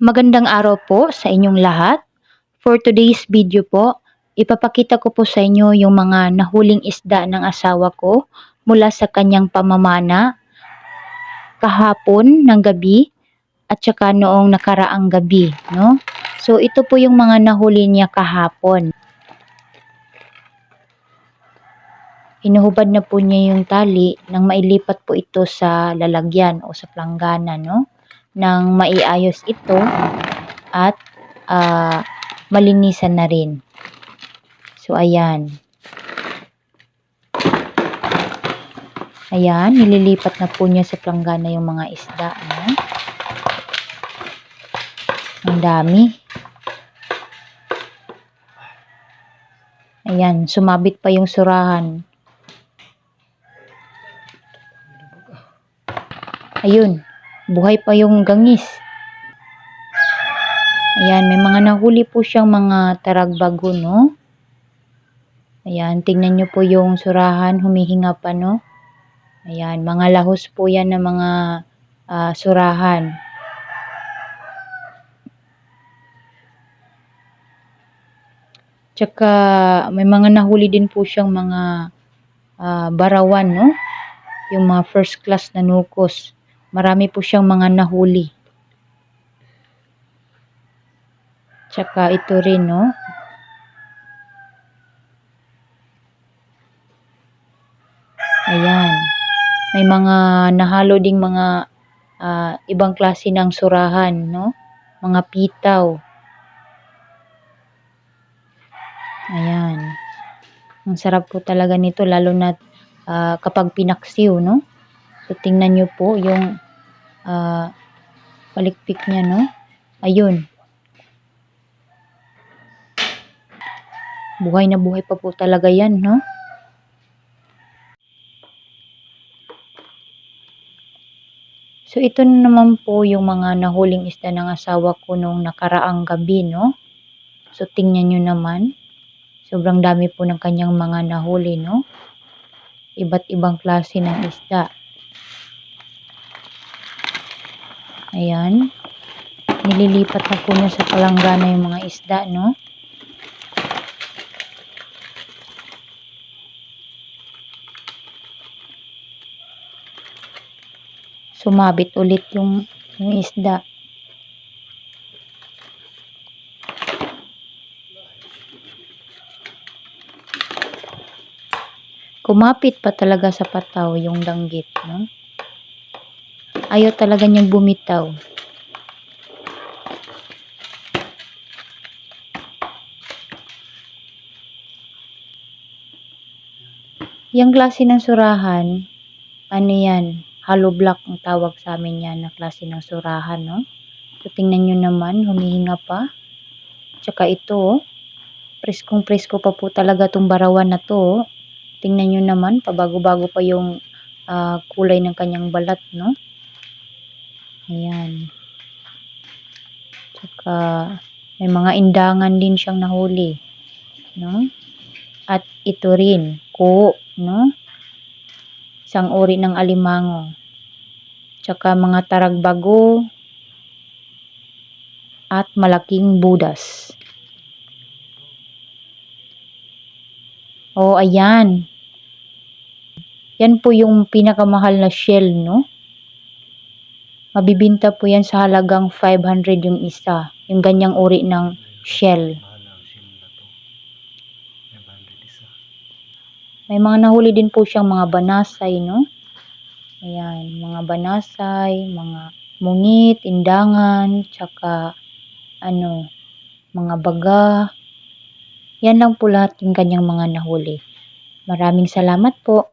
Magandang araw po sa inyong lahat. For today's video po, ipapakita ko po sa inyo yung mga nahuling isda ng asawa ko mula sa kanyang pamamana kahapon ng gabi at saka noong nakaraang gabi, no? So ito po yung mga nahuli niya kahapon. Inuhubad na po niya yung tali nang mailipat po ito sa lalagyan o sa planggana, no? Nang maiayos ito at ah, malinisan na rin. So, ayan. Ayan, nililipat na po niya sa planggana yung mga isda, no? Ang dami. Ayan, sumabit pa yung surahan. Ayun, buhay pa yung gangis. Ayan, may mga nahuli po siyang mga taragbago, no? Ayan, tingnan nyo po yung surahan, humihinga pa, no? Ayan, mga lahos po yan ng mga ah, surahan. Tsaka may mga nahuli din po siyang mga ah, barawan, no? Yung mga first class na nukos. Marami po siyang mga nahuli. Tsaka ito rin, no? Ayan. May mga nahalo ding mga ah, ibang klase ng surahan, no? Mga pitaw. Ayan. Ang sarap po talaga nito lalo na ah, kapag pinaksiw, no? So tingnan niyo po yung ah, palikpik niya, no? Ayun. Buhay na buhay pa po talaga yan, no? So ito na naman po yung mga nahuling isda ng asawa ko nung nakaraang gabi, no? So tingnan nyo naman. Sobrang dami po ng kanyang mga nahuli, no? Iba't ibang klase ng isda. Ayan. Nililipat na po niya sa palanggana yung mga isda, no? Sumabit ulit yung, yung isda. Kumapit pa talaga sa pataw yung danggit, no? Ayaw talaga niyang bumitaw. Yung klase ng surahan, ano yan, hollow block ang tawag sa amin yan na klase ng surahan, no? So, tingnan nyo naman, humihinga pa. Tsaka ito, oh, preskong presko pa po talaga itong barawan na to. oh. Tingnan nyo naman, pabago-bago pa yung ah, kulay ng kanyang balat, no? Ayan. Tsaka, may mga indangan din siyang nahuli, no? At ito rin, ko, no? Isang uri ng alimango. Tsaka mga taragbago at malaking budas. Oh, ayan. Yan po yung pinakamahal na shell, no? Mabibinta po yan sa halagang 500 yung isa. Yung ganyang uri ng shell. Mahal ang sim na to. 500 isa. May mga nahuli din po siyang mga banasay, no? Ayan, mga banasay, mga mungit, indangan, tsaka ano, mga baga. Yan lang po lahat yung kanyang mga nahuli. Maraming salamat po.